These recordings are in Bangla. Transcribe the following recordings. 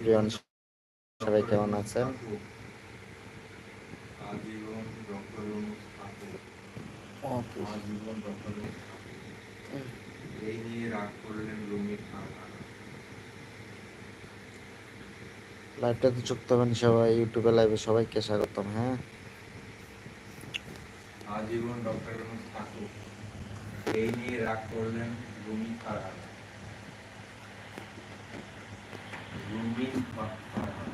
প্রিয়ন সবাই কেমন আছেন? লাইভটাতে যুক্ত হবেন সবাই ইউটিউবে লাইভে সবাইকে স্বাগতম হ্যাঁ? আজীবন ডক্টর থাকুক। এই নিয়ে রাগ করলেন রুমি ফারহান রুমি ফারহান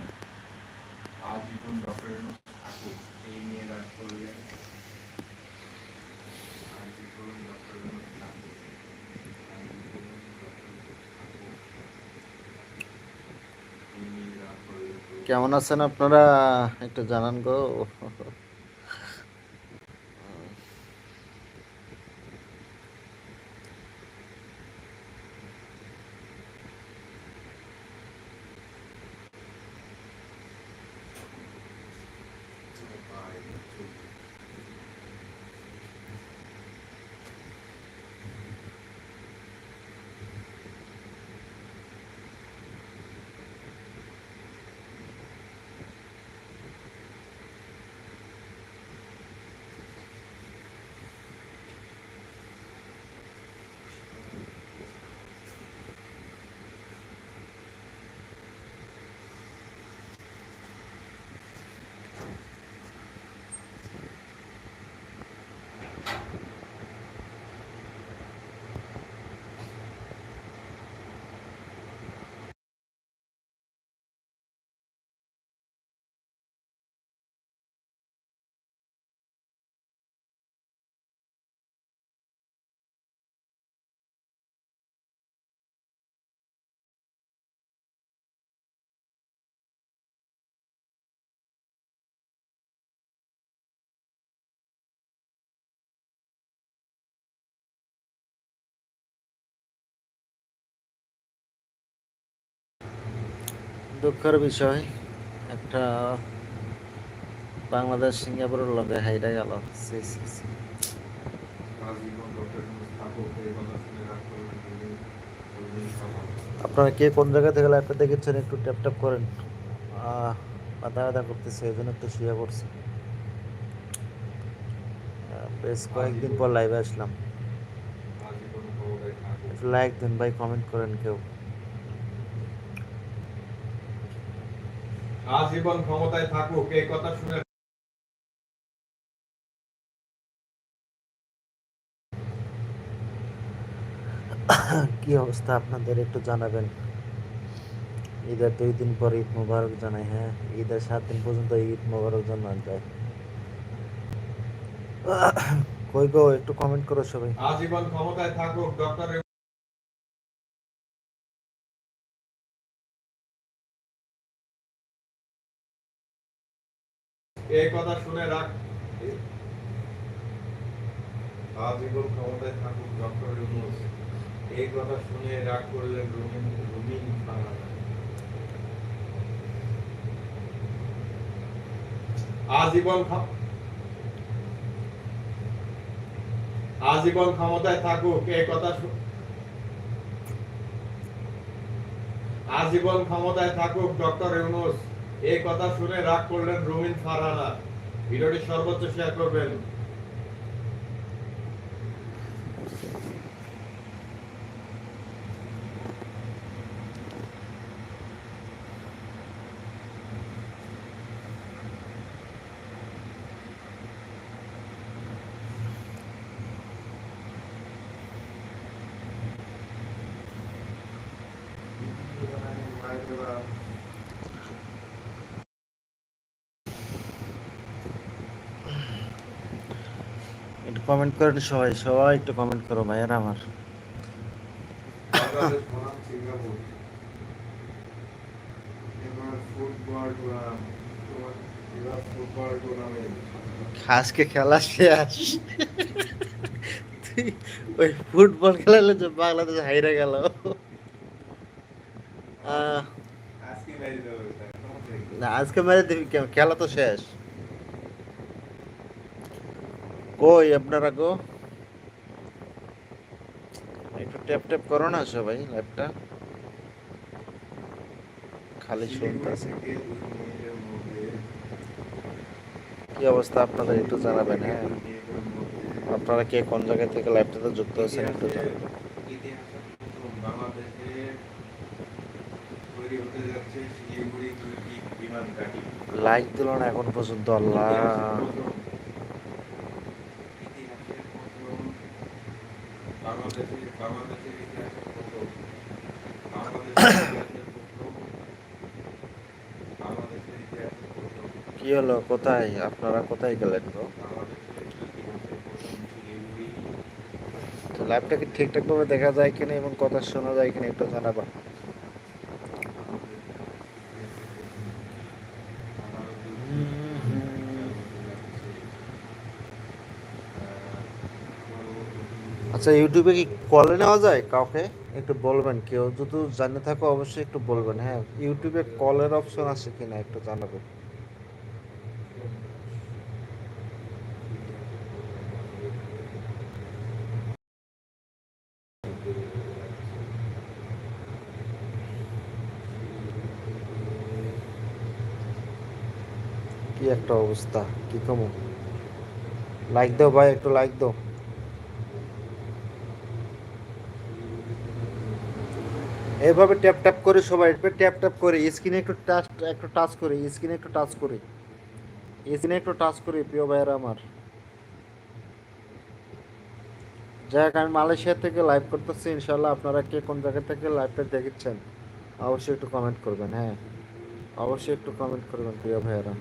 আজীবন ডক্টর ইউনূস থাকুক এই নিয়ে রাগ করলেন আজীবন ডক্টর ইউনূস থাকুক আজীবন ডক্টর ইউনূস থাকুক এই নিয়ে রাগ করলেন রুমি কেমন আছেন আপনারা? একটু জানান গো। দুঃখের বিষয়, একটা বাংলাদেশ সিঙ্গাপুরের লগে হাইরা গেল আপনারা কে কোন জায়গা থেকে লাইভটা দেখেছেন একটু ট্যাপ ট্যাপ করেন। মাথা ব্যথা করতেছে এই জন্য একটু শুয়ে পড়ছি। বেশ কয়েকদিন পর লাইভে আসলাম। লাইক দিন ভাই কমেন্ট করেন কেউ। আজীবন ক্ষমতায় থাকুক এই কথা শুনে কি অবস্থা আপনাদের একটু জানাবেন? ঈদের দুই দিন পর ঈদ মোবারক জানাই হ্যাঁ? ঈদের সাত দিন পর্যন্ত ঈদ মোবারক জানান যায়। কই গো একটু কমেন্ট করো সবাই। আজীবন ক্ষমতায় থাকুক ডক্টর এই কথা শুনে রাখ। আজীবন ক্ষমতায় থাকুক ডক্টর ইউনূস এই কথা শুনে রাগ রুমিন রুমিন আজীবন আজীবন ক্ষমতায় থাকুক এই কথা আজীবন ক্ষমতায় থাকুক ডক্টর ইউনুস এই কথা শুনে রাগ করলেন রুমিন ফারহানা। ভিডিওটি সর্বোচ্চ শেয়ার করবেন। একটু কমেন্ট করেন সবাই সবাই একটু কমেন্ট করো ভাইয়েরা আমার। আজকে খেলা শেষ। ওই ফুটবল খেলালে যে বাংলাদেশ হাইরা গেল। আহ, আজকে ম্যাচে দিবি খেলা তো শেষ। কই আপনারা গো? একটু ট্যাপ ট্যাপ করো না সবাই লাইভটা খালি শুনতেছি। কি অবস্থা আপনাদের একটু জানাবেন হ্যাঁ? আপনারা কে কোন জায়গা থেকে লাইভটাতে যুক্ত আছেন একটু জানাবেন। লাইক দিল না এখন পর্যন্ত, আল্লাহ ইতিহাসের প্রথম বাংলাদেশের বাংলাদেশের ইতিহাসের প্রথম বাংলাদেশের ইতিহাসের প্রথম বাংলাদেশের ইতিহাসের প্রথম কি হলো? কোথায়? আপনারা কোথায় গেলেন গো? লাইভটা ঠিকঠাক ভাবে দেখা যায় কিনা এবং কথা শোনা যায় কিনা একটু জানাবা। আচ্ছা ইউটিউবে কি কলে নেওয়া যায় কাউকে? একটু বলবেন কেউ। যদি জানে থাকো, অবশ্যই একটু বলবেন। হ্যাঁ ইউটিউবে কলের অপশন আছে কিনা একটু জানাবেন। কি একটা অবস্থা, কি কমো? লাইক দাও ভাই, একটু লাইক দাও। এইভাবে ট্যাপ ট্যাপ করে সবাই ট্যাপ ট্যাপ করে স্ক্রিনে একটু টাচ একটু টাচ করে স্ক্রিনে একটু টাচ করে স্ক্রিনে একটু টাচ করে, প্রিয় ভাইয়েরা আমার। যাই আমি মালয়েশিয়া থেকে লাইভ করতেছি ইনশাল্লাহ আপনারা কে কোন জায়গা থেকে লাইভটা দেখেছেন, অবশ্যই একটু কমেন্ট করবেন হ্যাঁ। অবশ্যই একটু কমেন্ট করবেন, প্রিয় ভাইয়েরা।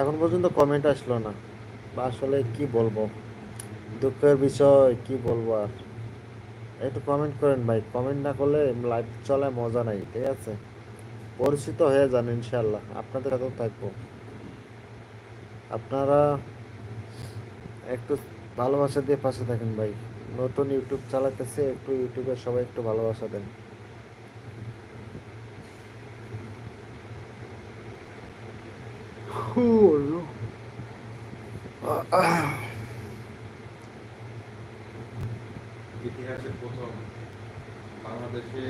এখন পর্যন্ত কমেন্ট আসলো না। আসলে কি বলব? দুঃখের বিষয়, কি বলব আর? একটু কমেন্ট করেন ভাই। কমেন্ট না করলে লাইভ চলে মজা নাই, ঠিক আছে? পরিচিত হয়ে যান ইনশাল্লাহ আপনাদের সাথেও থাকব। আপনারা একটু ভালোবাসা দিয়ে পাশে থাকেন ভাই। নতুন ইউটিউব চালাতেছে, একটু ইউটিউবে সবাই একটু ভালোবাসা দেন। ইতিহাসের প্রথম বাংলাদেশে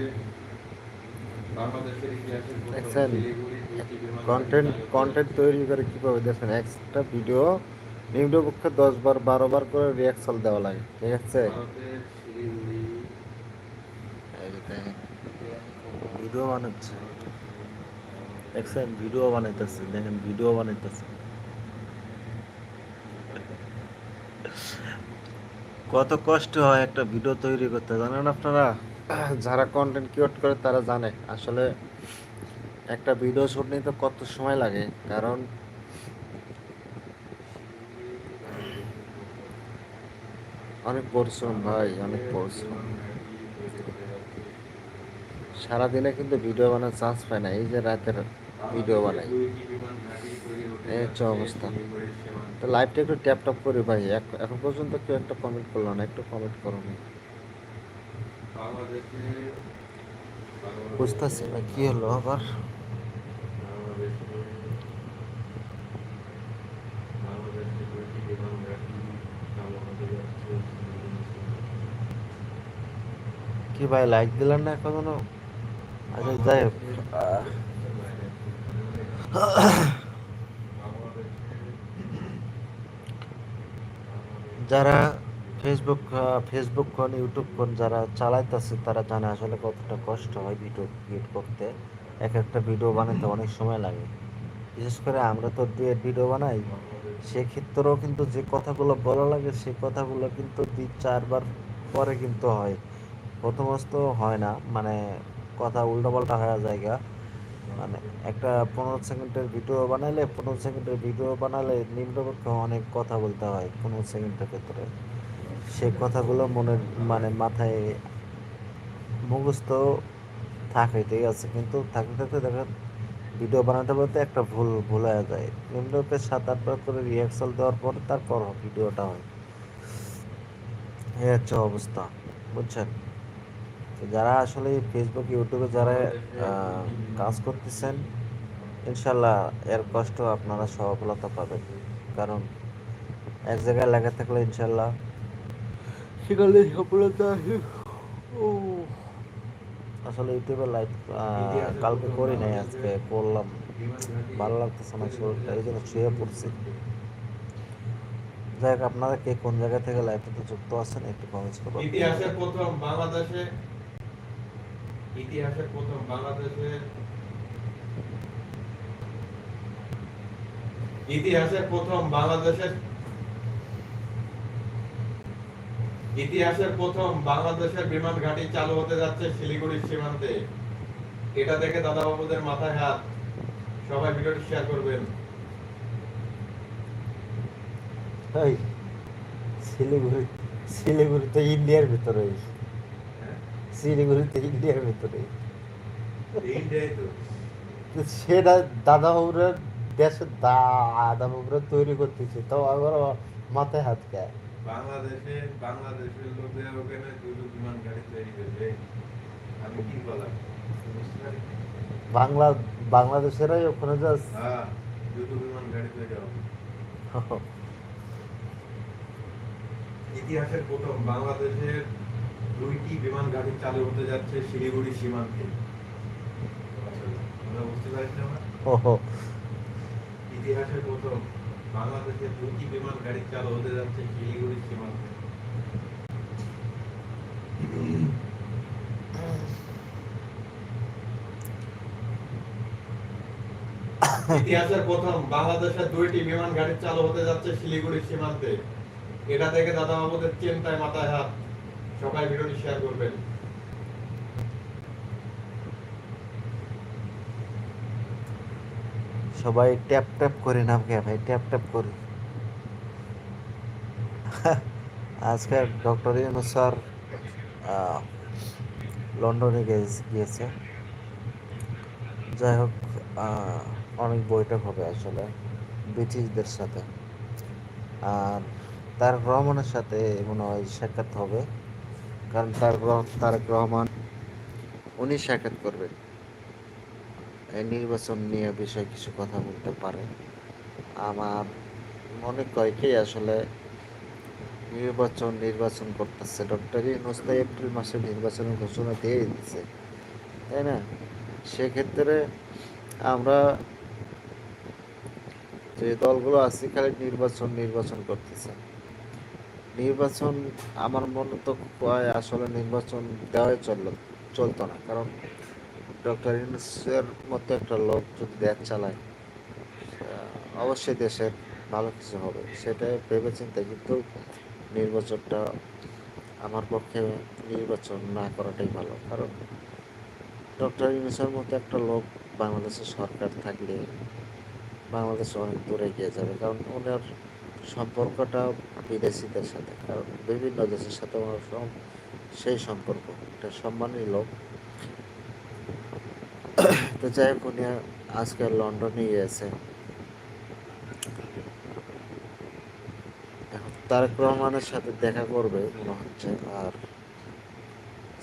বাংলাদেশের ইতিহাসের প্রথম দেখছেন? শিলিগুড়ি দুইটি বিমান কন্টেন্ট কন্টেন্ট তৈরি করে কীভাবে দেখেন একটা ভিডিও নিম্ন দশ বার বারো বার করে রিয়াকশন দেওয়া লাগে ঠিক আছে? ভিডিও বানাচ্ছে। দেখছেন ভিডিও বানাইতেছে দেখেন ভিডিও বানাইতেছে। কত কষ্ট হয় একটা ভিডিও তৈরি করতে, জানেন আপনারা? যারা কন্টেন্ট ক্রিয়েট করে তারা জানে। আসলে একটা ভিডিও শুট নিতে কত সময় লাগে? কারণ অনেক পরিশ্রম ভাই, অনেক পরিশ্রম। সারাদিনে কিন্তু ভিডিও বানানোর চান্স পায় না। এই যে রাতের ভিডিও বানাই দুইটি বিমান ঘাঁটি তৈরি হতে অবস্থা। তো লাইভটা একটু ট্যাপ ট্যাপ করি ভাই। এখন পর্যন্ত কেউ একটা কমেন্ট করল না, একটু কমেন্ট করো না বুঝতেছি না কি হলো আবার। কি ভাই লাইক দিলেন না এখনও? আচ্ছা যাই হোক। যারা ফেসবুক ফেসবুক কোন ইউটিউব কোন যারা চালাইতেছে, তারা জানে আসলে কতটা কষ্ট হয় ভিডিও ক্রিয়েট করতে। এক একটা ভিডিও বানাতে অনেক সময় লাগে। বিশেষ করে আমরা তো ডুয়েট ভিডিও বানাই, সেক্ষেত্রেও কিন্তু যে কথাগুলো বলা লাগে, সে কথাগুলো কিন্তু দুই, চারবার পরে কিন্তু হয়। প্রথমত হয় না মানে কথা উল্টোপাল্টা হয়ে যায় গা। মানে একটা পনেরো সেকেন্ডের ভিডিও বানালে পনেরো সেকেন্ডের ভিডিও বানালে নিম্নপক্ষে অনেক কথা বলতে হয় পনেরো সেকেন্ডের ভেতরে। সেই কথাগুলো মনের মানে মাথায় মুখস্থ থাকে, ঠিক আছে? কিন্তু থাকতে থাকতে দেখা, ভিডিও বানাতে বলতে একটা ভুল ভুল হয়ে যায়। নিম্নপক্ষে সাত আটবার করে রিহার্সাল দেওয়ার পর তারপর ভিডিওটা হয়। এই হচ্ছে অবস্থা, বুঝছেন? যারা আসলে ফেসবুক ইউটিউবে যারা কাজ করতেছেন ইনশাল্লাহ এর কষ্ট আপনারা সফলতা পাবেন। কারণ এক জায়গায় লাগা থাকলে ইনশাল্লাহ সেখানে সফলতা ও। আসলে ইউটিউবে লাইভ কালকে করি নাই আজকে করলাম। ভালো লাগতেছে না শরীরটা এই জন্য শুয়ে পড়ছি। যাই হোক আপনারা কে কোন জায়গা থেকে লাইভটাতে যুক্ত আছেন একটু কমেন্টস করবেন। ইতিহাসের প্রথম বাংলাদেশে ইতিহাসের প্রথম বাংলাদেশে ইতিহাসের প্রথম বাংলাদেশের ইতিহাসের প্রথম বাংলাদেশের বিমান ঘাঁটি চালু হতে যাচ্ছে শিলিগুড়ির সীমান্তে। এটা দেখে দাদা বাবুদের মাথায় হাত। সবাই ভিডিওটি শেয়ার করবেন। শিলিগুড়ি শিলিগুড়ি তো ইন্ডিয়ার ভিতরে শিলিগুড়ি তো। ইন্ডিয়ার ভিতরে সেটা দাদা বাবুরা দেশের দাদা বাবুরা তৈরি করতেছে তো আবার মাথায় হাত খায় বাংলাদেশে বাংলাদেশের লোকদের ওখানে দুটো বিমান গাড়ি তৈরি করবে। আমি কি বললাম বাংলা বাংলাদেশেরাই ওখানে যা হ্যাঁ দুটো বিমান গাড়ি তৈরি হবে। ইতিহাসের প্রথম বাংলাদেশের দুইটি বিমান গাড়ি চালু হতে যাচ্ছে শিলিগুড়ি সীমান্তে। বুঝতে পারছি না। ইতিহাসের প্রথম বাংলাদেশের দুইটি বিমান গাড়ি চালু হতে যাচ্ছে শিলিগুড়ি সীমান্তে। ইতিহাসের প্রথম বাংলাদেশের দুইটি বিমান গাড়ি চালু হতে যাচ্ছে শিলিগুড়ি সীমান্তে। এটা থেকে দাদা বাবুদের চিন্তায় মাথায় হাত। সবাই ভিডিওটি শেয়ার করবেন। সবাই ট্যাপ ট্যাপ করে নাম কে ভাই ট্যাপ ট্যাপ করে। আজকে ডক্টর ইউনুস স্যার লন্ডনে গিয়ে- গিয়েছে। যাই হোক অনেক বৈঠক হবে আসলে ব্রিটিশদের সাথে। আর তার রহমানের সাথে মনে হয় সাক্ষাৎ হবে। কারণ তার তারেক রহমান উনি সাক্ষাৎ করবেন। এই নির্বাচন নিয়ে বিষয়ে কিছু কথা বলতে পারে আমার মনে করে কি আসলে নির্বাচন নির্বাচন করতেছে। ডক্টর ইউনুস এপ্রিল মাসে নির্বাচনের ঘোষণা দিয়ে দিচ্ছে তাই না? সেক্ষেত্রে আমরা যে দলগুলো আছে, খালি নির্বাচন নির্বাচন করতেছে। নির্বাচন আমার মনে তো আসলে নির্বাচন দেওয়াই চলল, চলতো না। কারণ ডক্টর ইউনুসের মতো একটা লোক যদি দেশ চালায় অবশ্যই দেশের ভালো কিছু হবে সেটা ভেবে চিন্তে কিন্তু নির্বাচনটা আমার পক্ষে নির্বাচন না করাটাই ভালো। কারণ ডক্টর ইউনুসের মতো একটা লোক বাংলাদেশের সরকার থাকলে বাংলাদেশ অনেক দূরে এগিয়ে যাবে। কারণ ওনার সম্পর্কটা বিদেশিদের সাথে, কারণ বিভিন্ন দেশের সাথে ওনার সেই সম্পর্ক একটা সম্মানী লোক। তো যাই হোক, উনি আজকে লন্ডনে গিয়েছে। তারেক রহমানের সাথে দেখা করবে, মনে হচ্ছে। আর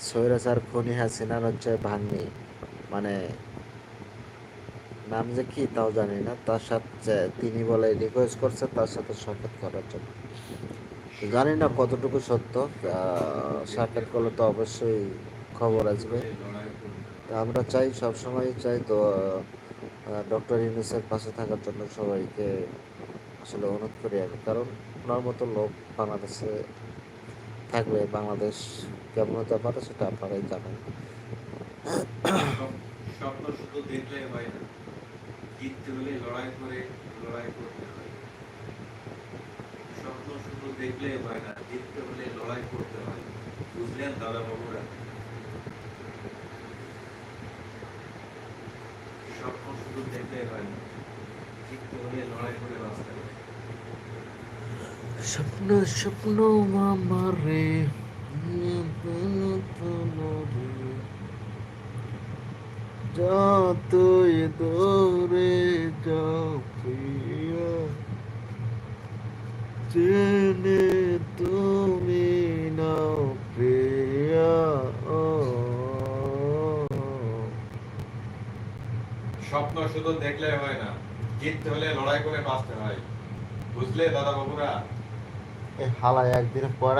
সৈরাজ আর খনি হাসিনার হচ্ছে ভাগ্নি মানে নাম যে কি তাও জানি না। তার সাথে তিনি বলে রিকোয়েস্ট করছে, তার সাথে সাক্ষাৎ করার জন্য। জানি না কতটুকু সত্য সাক্ষাৎ করলে তো অবশ্যই খবর আসবে। আমরা চাই, সবসময় চাই তো ডক্টর ইউনুসের পাশে থাকার জন্য সবাইকে আসলে অনুরোধ করি আমি। কারণ ওনার মতো লোক বাংলাদেশে থাকলে বাংলাদেশ কেমন হতে পারে সেটা আপনারাই জানেন। স্বপ্ন শুধু দেখলে হয় না। জিততে হলে লড়াই করে, লড়াই করতে হয়। স্বপ্ন শুধু দেখলে হয় না, জিততে হলে লড়াই করতে হয়। বুঝলেন দাদা বাবুরা স্বপ্ন শুধু দেখলে হয় না, জিততে হলে লড়াই করে বাঁচতে হয় স্বপ্ন স্বপ্ন মামারে। যতই দূরে যাও প্রিয়া। জেনে তুমি নাও প্রিয়া। স্বপ্ন শুধু দেখলে হয় না জিততে হলে লড়াই করে বাঁচতে হয়। বুঝলে দাদা বাবুরা? হালায় একদিন পরে